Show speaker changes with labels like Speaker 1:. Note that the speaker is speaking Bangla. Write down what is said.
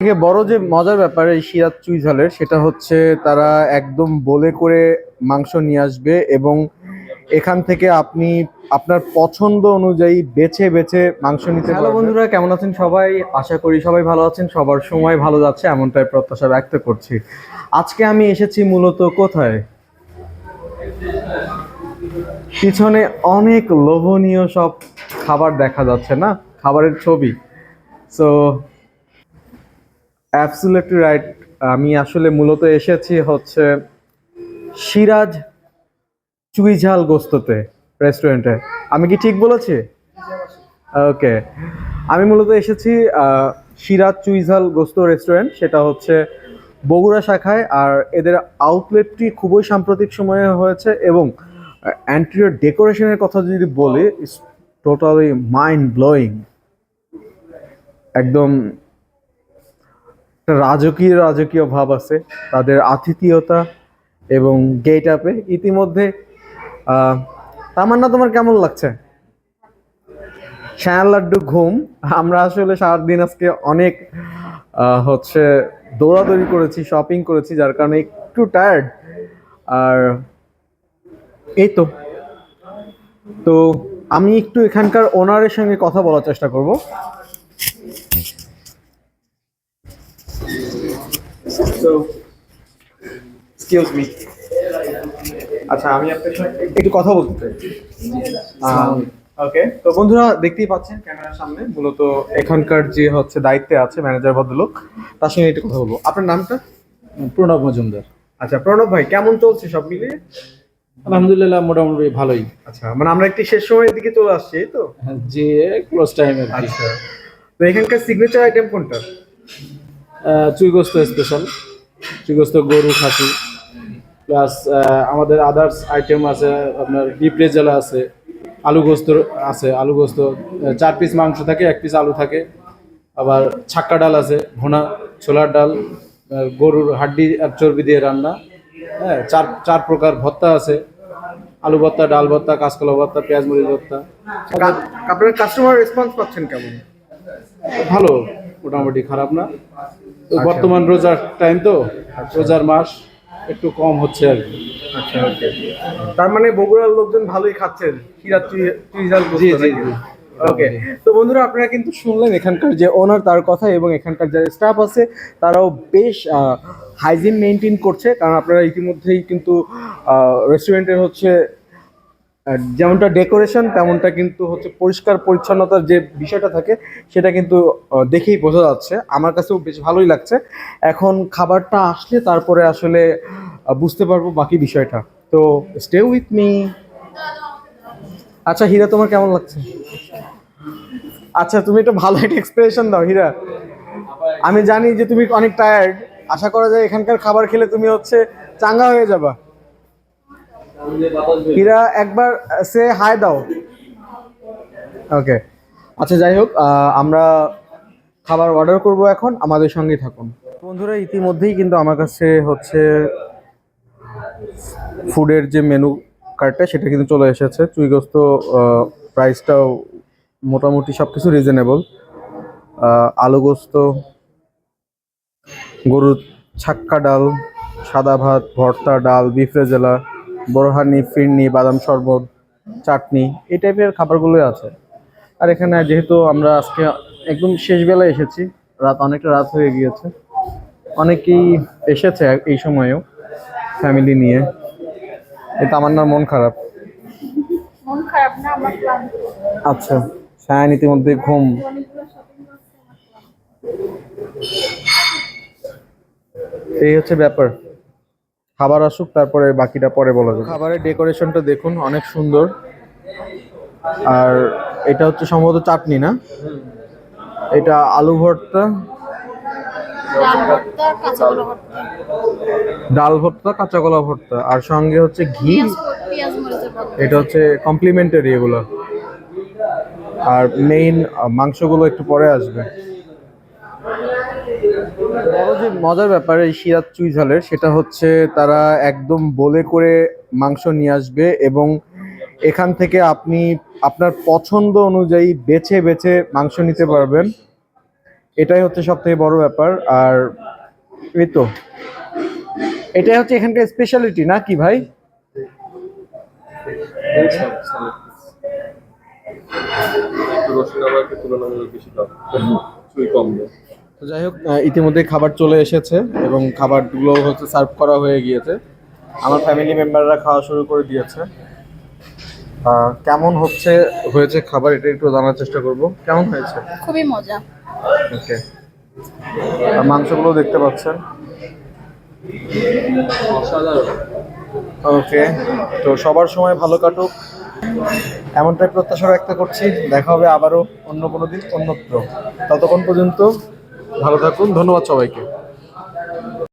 Speaker 1: থেকে বড় যে মজার ব্যাপার এই সিরাজ চুইঝালের সেটা হচ্ছে তারা একদম বলে করে মাংস নিয়ে আসবে এবং এখান থেকে আপনি আপনার পছন্দ অনুযায়ী বেছে বেছে মাংস নিতে হ্যালো বন্ধুরা কেমন আছেন সবাই? আশা করি সবাই ভালো আছেন সবার সময় ভালো যাচ্ছে এমনটাই প্রত্যাশা ব্যক্ত করছি। আজকে আমি এসেছি মূলত কোথায়? পিছনে অনেক লোভনীয় সব খাবার দেখা যাচ্ছে না? খাবারের ছবি। সো অ্যাবসুলেটলি রাইট আমি আসলে মূলত এসেছি হচ্ছে সিরাজ চুইঝাল গোস্ততে রেস্টুরেন্টে আমি কি ঠিক বলেছি? ওকে আমি মূলত এসেছি সিরাজ চুইঝাল গোস্ত রেস্টুরেন্ট সেটা হচ্ছে বগুড়া শাখায়, আর এদের আউটলেটটি খুবই সাম্প্রতিক সময়ে হয়েছে এবং অ্যান্টিরিয়র ডেকোরেশনের কথা যদি বলি টোটালি মাইন্ড ব্লোয়িং একদম রাজকীয় রাজকীয় ভাব আছে। তাদের আতিথেয়তা এবং গেট আপে ইতিমধ্যে তামান্না তোমার কেমন লাগছে? শ্যান লাড্ডু ঘুম। আমরা আসলে সারাদিন আজকে অনেক হচ্ছে দৌড়াদৌড়ি করেছি শপিং করেছি, যার কারণে একটু টায়ার্ড আর এই তো। তো আমি একটু এখানকার ওনারের সঙ্গে কথা বলার চেষ্টা করব। Excuse me. আচ্ছা আমি আপনার সাথে একটু কথা বলতে চাই। ওকে তো বন্ধুরা দেখতেই পাচ্ছেন ক্যামেরার সামনে মূলত এখানকার যে হচ্ছে দায়িত্বে আছে ম্যানেজার ভদ্রলোক তার সঙ্গে একটু কথা বলব। আপনার নামটা?
Speaker 2: প্রণব মজুমদার।
Speaker 1: আচ্ছা প্রণব ভাই কেমন চলছে সব মিলিয়ে?
Speaker 2: আলহামদুলিল্লাহ মোটামুটি ভালোই।
Speaker 1: আচ্ছা মানে আমরা একটি শেষ সময়ের দিকে চলে আসছি তো?
Speaker 2: যে ক্লোজ টাইম
Speaker 1: আচ্ছা তো এখানকার সিগনেচার আইটেম কোনটা?
Speaker 2: চুইগোস্ত স্পেশাল চুইগোস্ত গরু খাসি। প্লাস আমাদের আদার্স আইটেম আছে আপনার ডিপ রেজালা আছে আলু গোস্ত আছে আলু গোস্ত চার পিস মাংস থাকে এক পিস আলু থাকে আবার ছাক্কা ডাল আছে ভোনা ছোলার ডাল গরুর হাড্ডি আর চর্বি দিয়ে রান্না হ্যাঁ চার চার প্রকার ভর্তা আছে আলু ভর্তা ডাল ভর্তা কাঁচকলা ভর্তা পেঁয়াজ মরিচ ভর্তা।
Speaker 1: আপনার কাস্টমার রেসপন্স পাচ্ছেন কেমন?
Speaker 2: ভালো মোটামুটি খারাপ না। তো
Speaker 1: আচ্ছা।
Speaker 2: বর্তমান রোজার টাইম তো রোজার মাস একটু কম হচ্ছে আর কি।
Speaker 1: আচ্ছা ওকে। তার মানে বগুড়ার লোকজন ভালোই খাচ্ছেন।
Speaker 2: জি, জি, জি।
Speaker 1: ওকে। তো বন্ধুরা আপনারা কিন্তু শুনলেন এখানকার যে ওনার তার কথা এবং এখানকার যারা স্টাফ আছে তারাও বেশ হাইজিন মেনটেন করছে। কারণ আপনারা ইতিমধ্যেই কিন্তু রেস্টুরেন্টের হচ্ছে যেমনটা ডেকোরেশন, তেমনটা কিন্তু হচ্ছে পরিষ্কার পরিচ্ছন্নতার যে বিষয়টা থাকে, সেটা কিন্তু দেখেই বোঝা যাচ্ছে। আমার কাছেও বেশ ভালোই লাগছে। এখন খাবারটা আসলে তারপরে আসলে বুঝতে পারব বাকি বিষয়টা। তো স্টে উইথ মি আচ্ছা হীরা, তোমার কেমন লাগছে? আচ্ছা তুমি একটা ভালো একটা এক্সপ্রেশন দাও, হীরা। আমি জানি যে তুমি অনেক টায়ার্ড আশা করা যায় এখানকার খাবার খেলে তুমি হচ্ছে চাঙ্গা হয়ে যাবা। হীরা একবার সে হাই দাও। ওকে আচ্ছা যাই হোক আমরা খাবার অর্ডার করব এখন, আমাদের সঙ্গেই থাকুন। বন্ধুরা, ইতিমধ্যেই কিন্তু আমার কাছে হচ্ছে ফুডের যে মেনু কার্ডটা সেটা কিন্তু চলে এসেছে। চুইগস্ত প্রাইসটাও মোটামুটি সব কিছু রিজনেবল আলু গোস্ত, গরুর ছাক্কা ডাল, সাদা ভাত, ভর্তা, ডাল বিফ রেজেলা বোরহানি ফিরনি বাদাম শরবত চাটনি এই টাইপের খাবারগুলোই আছে। আর এখানে যেহেতু আমরা আজকে একদম শেষ বেলায় এসেছি রাত অনেকটা রাত হয়ে গিয়েছে অনেকেই এসেছে এই সময়েও ফ্যামিলি নিয়ে। তামান্নার মন খারাপ।
Speaker 3: মন খারাপ না আমার
Speaker 1: আচ্ছা সায়ান ইতিমধ্যে ঘুম। এই হচ্ছে ব্যাপার। খাবার আসুক তারপরে বাকিটা পরে বলা যাবে। খাবারের ডেকোরেশনটা দেখুন অনেক সুন্দর। আর এটা হচ্ছে সম্ভবত চাটনি না? এটা আলু ভর্তা।
Speaker 3: ডাল ভর্তা কাঁচাকলা ভর্তা
Speaker 1: কাঁচা কলা ভর্তা আর সঙ্গে হচ্ছে ঘি। এটা হচ্ছে কমপ্লিমেন্টারি এগুলো। আর মেইন মাংসগুলো একটু পরে আসবে। বড় যে মজার ব্যাপার এই সিরাজ চুইঝালের সেটা হচ্ছে তারা একদম বলে করে মাংস নিয়ে আসবে এবং এখান থেকে আপনি আপনার পছন্দ অনুযায়ী বেছে বেছে মাংস নিতে পারবেন। এটাই হচ্ছে সব থেকে বড় ব্যাপার। আর এই তো, এটাই হচ্ছে এখানকার স্পেশালিটি না কি ভাই
Speaker 4: রসুন আবার তুলনামূলক বেশি দাম। কম
Speaker 1: তো যাই হোক ইতিমধ্যে খাবার চলে এসেছে এবং খাবারগুলো হচ্ছে সার্ভ করা হয়ে গিয়েছে। আমার ফ্যামিলি মেম্বাররা খাওয়া শুরু করে দিয়েছে। কেমন হচ্ছে হয়েছে খাবার এটা একটু জানার চেষ্টা করব। কেমন হয়েছে?
Speaker 3: খুবই মজা।
Speaker 1: ওকে আর মাংসগুলো দেখতে পাচ্ছেন।
Speaker 4: অসাধারণ।
Speaker 1: ওকে তো সবার সময় ভালো কাটুক। এমনটাই প্রত্যাশা ব্যক্ত করছি। দেখা হবে আবারও অন্য কোনো দিন অন্যত্র। ততক্ষণ পর্যন্ত ভালো থাকুন ধন্যবাদ সবাইকে।